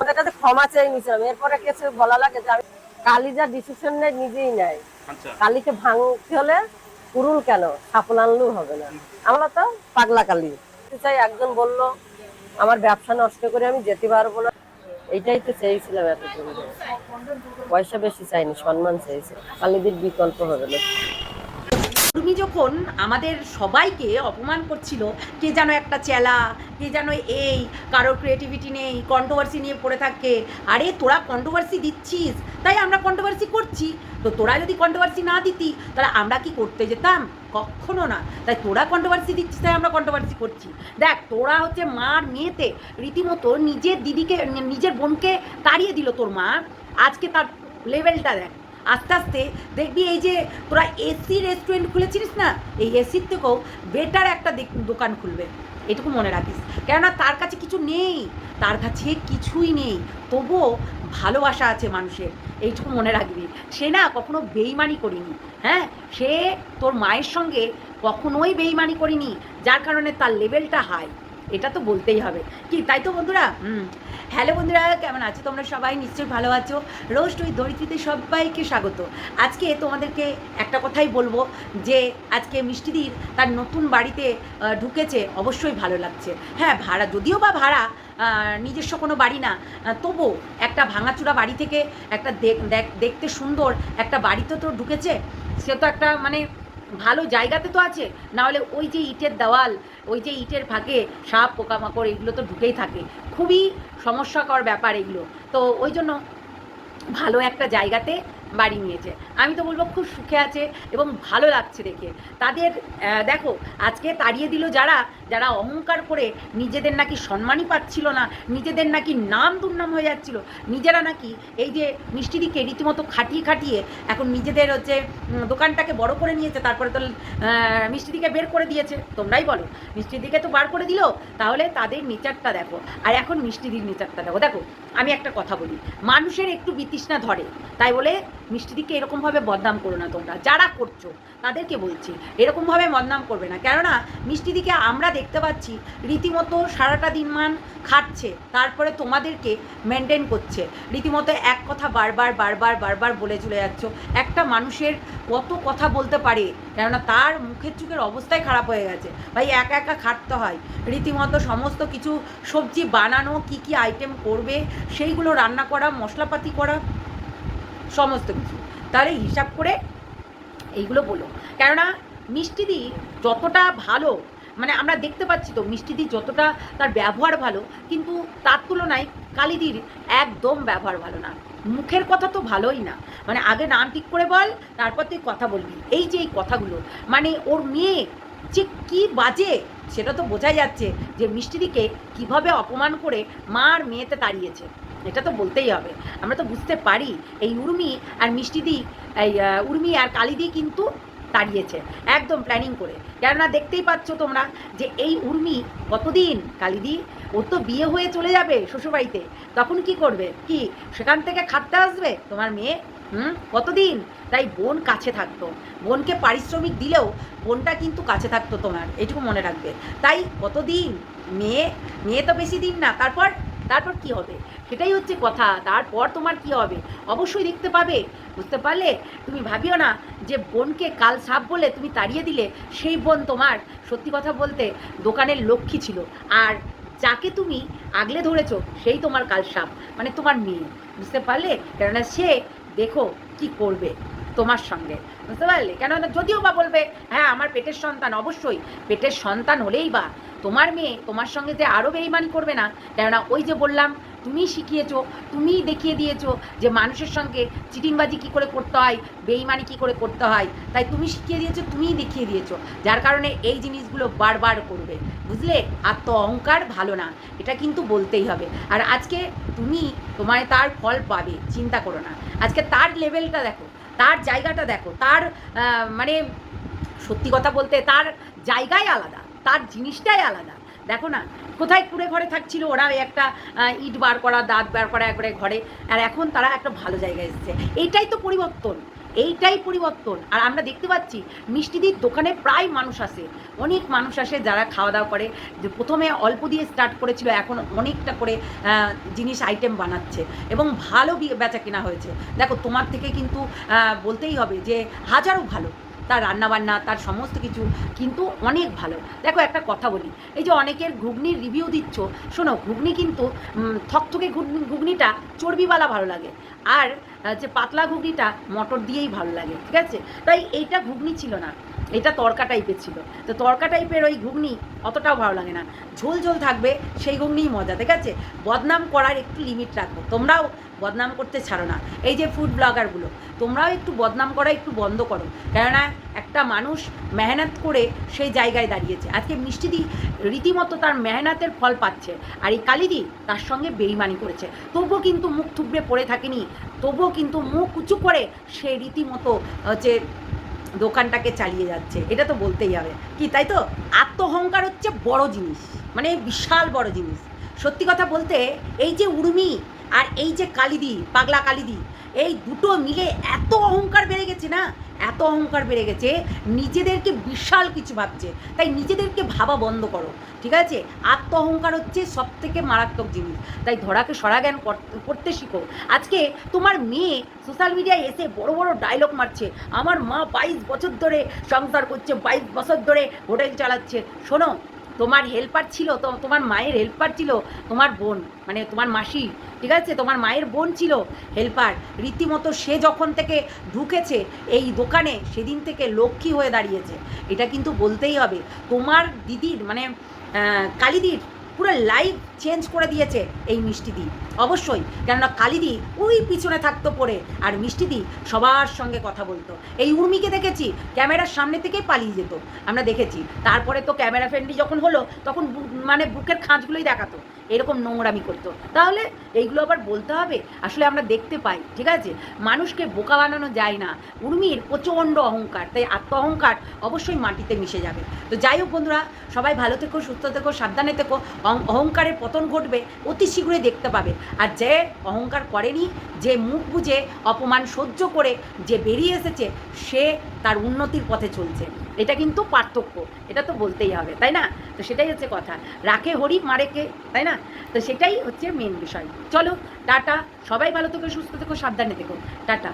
ওদের কাছে ক্ষমা চেয়ে নিয়েছিলাম এরপরে কিছু বলা লাগে যে আমি কালি যা ডিসিশন নেয় নিজেই নেয়। আচ্ছা। কালিকে ভাঙতে হলে কুরুল কেন? আনলেও হবে না। আমরা তো পাগলা কালি। চাই একজন বলল আমার ব্যবসা নষ্ট করে আমি যেতে পারব না। এইটাই তো চেয়েছিলাম এতদিন। পয়সা বেশি চাইনি সম্মান চেয়েছি কালিদির বিকল্প হবে না। তুমি যখন আমাদের সবাইকে অপমান করছিল, কে যেন একটা চেলা, কে যেন এই, কারোর ক্রিয়েটিভিটি নেই কন্ট্রোভার্সি নিয়ে পড়ে থাকে, আরে তোরা কন্ট্রোভার্সি দিচ্ছিস, তাই আমরা কন্ট্রোভার্সি করছি। তো তোরা যদি কন্ট্রোভার্সি না দিতি, তাহলে আমরা কি করতে যেতাম? কখনো না। তাই তোরা কন্ট্রোভার্সি দিচ্ছিস, তাই আমরা কন্ট্রোভার্সি করছি। দেখ, তোরা হচ্ছে মার মেয়েতে রীতিমতো নিজের দিদিকে, নিজের বোনকে তাড়িয়ে দিল তোর মা। আজকে তার লেভেলটা দেখ। আস্তে আস্তে দেখবি এই যে তোরা এসি রেস্টুরেন্ট খুলেছিস না? এই এসির থেকেও বেটার একটা দেক- দোকান খুলবে। এটুকু মনে রাখিস। কেননা তার কাছে কিছু নেই। তার কাছে কিছুই নেই। তবুও ভালোবাসা আছে মানুষের। এইটুকু মনে রাখবি। সে না কখনো বেইমানি করিনি। হ্যাঁ? সে তোর মায়ের সঙ্গে কখনোই বেইমানি করিনি। যার কারণে তার লেভেলটা হাই এটা তো বলতেই হবে। কি, তাই তো বন্ধুরা? হুম। হ্যালো বন্ধুরা, কেমন আছো? তোমরা সবাই নিশ্চয়ই ভালো আছো। রোস্ট ওই দরিদ্রীতে সবাইকে স্বাগত। আজকে তোমাদেরকে একটা কথাই বলব যে, আজকে মিষ্টিদির তার নতুন বাড়িতে ঢুকেছে, অবশ্যই ভালো লাগছে। হ্যাঁ ভাড়া, যদিও বা ভাড়া নিজস্ব কোনো বাড়ি না তবু একটা ভাঙাচুরা বাড়ি থেকে একটা দেখ- দেখ- দেখতে সুন্দর একটা বাড়িতে তো ঢুকেছে। সে তো একটা মানে ভালো জায়গাতে তো আছে না হলে ওই যে ইটের দেওয়াল, ওই যে ইটের ফাঁকে সাপ, পোকামাকড়, এগুলো তো ঢুকেই থাকে। খুবই সমস্যাকর ব্যাপার এগুলো। তো ওই জন্য ভালো একটা জায়গাতে বাড়ি নিয়েছে। আমি তো বলব খুব সুখে আছে এবং ভালো লাগছে দেখে। তাদের দেখো আজকে তাড়িয়ে দিল যারা যারা অহংকার করে নিজেদের নাকি সম্মানই পাচ্ছিল না নিজেদের নাকি নাম দুর্নাম হয়ে যাচ্ছিল নিজেরা নাকি এই যে মিষ্টিদিকে রীতিমতো খাটিয়ে খাটিয়ে এখন নিজেদের হচ্ছে দোকানটাকে বড় করে নিয়েছে তারপরে তো আহ, মিষ্টিদিকে বের করে দিয়েছে। তোমরাই বলো মিষ্টিদিকে তো বার করে দিল তাহলে তাদের নেচারটা দেখো। আর এখন মিষ্টি মিষ্টিদির নেচারটা দেখো। দেখো আমি একটা কথা বলি মানুষের একটু বিতৃষ্ণা ধরে তাই বলে মিষ্টিদিকে এরকমভাবে বদনাম করো না তোমরা। যারা করছ, তাদেরকে বলছি এরকমভাবে বদনাম করবে না। কেননা মিষ্টিদিকে আমরা দেখতে পাচ্ছি, রীতিমতো সারাটা দিন মান খাচ্ছে, তারপরে তোমাদেরকে মেনটেন করছে। রীতিমতো এক কথা বারবার বারবার বারবার বলে চলে যাচ্ছ। একটা মানুষের কত কথা বলতে পারে, কেননা তার মুখের চুখের অবস্থাই খারাপ হয়ে গেছে। ভাই, একা একা খাটতে হয়। রীতিমতো সমস্ত কিছু, সবজি বানানো, কি কি আইটেম করবে, সেইগুলো রান্না করা, মশলাপাতি করা সমস্ত কিছু। তাহলে হিসাব করে এইগুলো বলো। কেননা মিষ্টিদি যতটা ভালো মানে আমরা দেখতে পাচ্ছি তো মিষ্টি মিষ্টিদি যতটা তার ব্যবহার ভালো, কিন্তু তার তুলনায় কালিদির একদম ব্যবহার ভালো না। মুখের কথা তো ভালোই না। মানে আগে নাম ঠিক করে বল, তারপর তুই কথা বলবি। এই যে এই কথাগুলো মানে ওর মেয়ে যে কি বাজে, সেটা তো বোঝাই যাচ্ছে যে মিষ্টিদিকে কীভাবে অপমান করে মার মেয়েতে তাড়িয়েছে। এটা তো বলতেই হবে। আমরা তো বুঝতে পারি, এই উর্মি আর মিষ্টি মিষ্টিদি এই উর্মি আর কালিদি কিন্তু তাড়িয়েছে, একদম প্ল্যানিং করে। কেননা দেখতেই পাচ্ছ তোমরা যে এই উর্মি কতদিন কালিদি ওর তো বিয়ে হয়ে চলে যাবে শ্বশুরবাড়িতে, তখন কি করবে? কি, সেখান থেকে খাটতে আসবে? তোমার মেয়ে? হুম? কতদিন? তাই বোন কাছে থাকতো। বোনকে পারিশ্রমিক দিলেও বোনটা কিন্তু কাছে থাকতো তোমার, এটুকু মনে রাখবে। তাই কতদিন? মেয়ে মেয়ে তো বেশি দিন না, তারপর তারপর কি হবে? সেটাই হচ্ছে কথা। তারপর তোমার কি হবে? অবশ্যই দেখতে পাবে। বুঝতে পারলে? তুমি ভাবিও না যে বোনকে কাল সাপ বলে তুমি তাড়িয়ে দিলে, সেই বোন তোমার, সত্যি কথা বলতে, দোকানের লক্ষ্মী ছিল। আর যাকে তুমি আগলে ধরেছো, সেই তোমার কাল সাপ মানে তোমার মেয়ে। বুঝতে পারলে? কেননা সে দেখো কি করবে তোমার সঙ্গে। বুঝতে পারলে? কেননা যদিও বা বলবে হ্যাঁ আমার পেটের সন্তান, অবশ্যই। পেটের সন্তান হলেই বা তোমার মেয়ে তোমার সঙ্গে যে আরও বেইমানি করবে না? কেননা ওই যে বললাম, তুমি শিখিয়েছো, তুমিই দেখিয়ে দিয়েছ যে মানুষের সঙ্গে চিটিংবাজি কী করে করতে হয়, বেইমানি কী করে করতে হয়, তাই তুমি শিখিয়ে দিয়েছ, তুমিই দেখিয়ে দিয়েছ। যার কারণে এই জিনিসগুলো বারবার করবে, বুঝলে? আত্ম অহংকার ভালো না, এটা কিন্তু বলতেই হবে। আর আজকে তুমি তোমায় তার ফল পাবে, চিন্তা করো না। আজকে তার লেভেলটা দেখো, তার জায়গাটা দেখো, তার মানে সত্যি কথা বলতে তার জায়গাই আলাদা। তার জিনিসটাই আলাদা। দেখো না, কোথায় কুড়ে ঘরে থাকছিল, ওরা একটা ইট বার করা, দাঁত বার করা একবারে ঘরে, আর এখন তারা একটা ভালো জায়গায় এসেছে। এইটাই তো পরিবর্তন, এইটাই পরিবর্তন। আর আমরা দেখতে পাচ্ছি, মিষ্টিদির দোকানে প্রায় মানুষ আসে, অনেক মানুষ আসে যারা খাওয়া দাওয়া করে। যে প্রথমে অল্প দিয়ে স্টার্ট করেছিল, এখন অনেকটা করে জিনিস আইটেম বানাচ্ছে এবং ভালো বেচা কেনা হয়েছে। দেখো, তোমার থেকে কিন্তু বলতেই হবে যে, হাজারও ভালো। তার রান্নাবান্না, তার সমস্ত কিছু কিন্তু অনেক ভালো। দেখো একটা কথা বলি, এই যে অনেকের ঘুগনির রিভিউ দিচ্ছ, শোনো, ঘুগনি কিন্তু থকথকে ঘুগনি, ঘুগনিটা চর্বিওয়ালা ভালো লাগে। আর যে পাতলা ঘুগনিটা মটর দিয়েই ভালো লাগে, ঠিক আছে? তাই এইটা ঘুগনি ছিল না। এটা তরকা টাইপের ছিল। তো তরকা টাইপের ওই ঘুগনি অতটাও ভালো লাগে না। ঝোল ঝোল থাকবে, সেই ঘুগনিই মজা, ঠিক আছে? বদনাম করার একটু লিমিট রাখো। তোমরাও বদনাম করতে ছাড়ো না। এই যে ফুড ব্লগারগুলো তোমরাও একটু বদনাম করা একটু বন্ধ করো। কেননা একটা মানুষ মেহনত করে সেই জায়গায় দাঁড়িয়েছে। আজকে মিষ্টিদি রীতিমতো তার মেহনতের ফল পাচ্ছে আর এই কালিদি তার সঙ্গে বেইমানি করেছে। তবুও কিন্তু মুখ থুবড়ে পড়ে থাকেনি। তবুও কিন্তু মুখ উঁচু করে সে রীতিমতো, হচ্ছে দোকানটাকে চালিয়ে যাচ্ছে। এটা তো বলতেই হবে। কি, তাই তো? আত্মহংকার হচ্ছে বড় জিনিস মানে বিশাল বড় জিনিস। সত্যি কথা বলতে, এই যে উর্মি আর এই যে কালিদি, পাগলা কালিদি এই দুটো মিলে এত অহংকার বেড়ে গেছে না? এত অহংকার বেড়ে গেছে, নিজেদেরকে বিশাল কিছু ভাবছে। তাই নিজেদেরকে ভাবা বন্ধ করো, ঠিক আছে? আত্ম অহংকার হচ্ছে সব থেকে মারাত্মক জিনিস। তাই ধরাকে সরাজ্ঞান কর- করতে শিখো। আজকে তোমার মেয়ে সোশ্যাল মিডিয়ায় এসে বড় বড় ডায়লগ মারছে। আমার মা বাইশ বছর ধরে সংসার করছে, বাইশ বছর ধরে হোটেল চালাচ্ছে। শোনো তোমার হেল্পার ছিল, তো তোমার মায়ের হেল্পার ছিল, তোমার বোন মানে তোমার মাসি, ঠিক আছে? তোমার মায়ের বোন ছিল হেল্পার রীতিমতো সে যখন থেকে ঢুকেছে এই দোকানে, সেদিন থেকে লক্ষ্মী হয়ে দাঁড়িয়েছে। এটা কিন্তু বলতেই হবে। তোমার দিদির মানে কালিদির পুরো লাইফ চেঞ্জ করে দিয়েছে এই মিষ্টিদি অবশ্যই, কেননা কালিদি ওই পিছনে থাকতো পড়ে আর মিষ্টিদি সবার সঙ্গে কথা বলতো। এই উর্মিকে দেখেছি, ক্যামেরার সামনে থেকেই পালিয়ে যেত। আমরা দেখেছি, তারপরে তো ক্যামেরা ফ্রেন্ডলি যখন হলো, তখন মানে বুকের খাঁজগুলোই দেখাতো। এরকম নোংরামি করতো। তাহলে এইগুলো আবার বলতে হবে, আসলে আমরা দেখতে পাই, ঠিক আছে? মানুষকে বোকা বানানো যায় না। উর্মির প্রচণ্ড অহংকার, তাই আত্ম অহংকার অবশ্যই মাটিতে মিশে যাবে। তো যাই হোক বন্ধুরা, সবাই ভালো থেকো, সুস্থ থেকো, সাবধানে থেকো। অহংকারের পতন ঘটবে, অতি শীঘ্রই দেখতে পাবে। আর যে অহংকার করেনি, যে মুখ বুঝে অপমান সহ্য করে যে বেরিয়ে এসেছে, সে তার উন্নতির পথে চলছে। এটা কিন্তু পার্থক্য। এটা তো বলতেই হবে, তাই না? তো সেটাই হচ্ছে কথা। রাখে হরি, মারে কে, তাই না? তো সেটাই হচ্ছে মেন বিষয়। চলো, টাটা। সবাই ভালো থেকো, সুস্থ থেকো, সাবধানে থেকো। টাটা।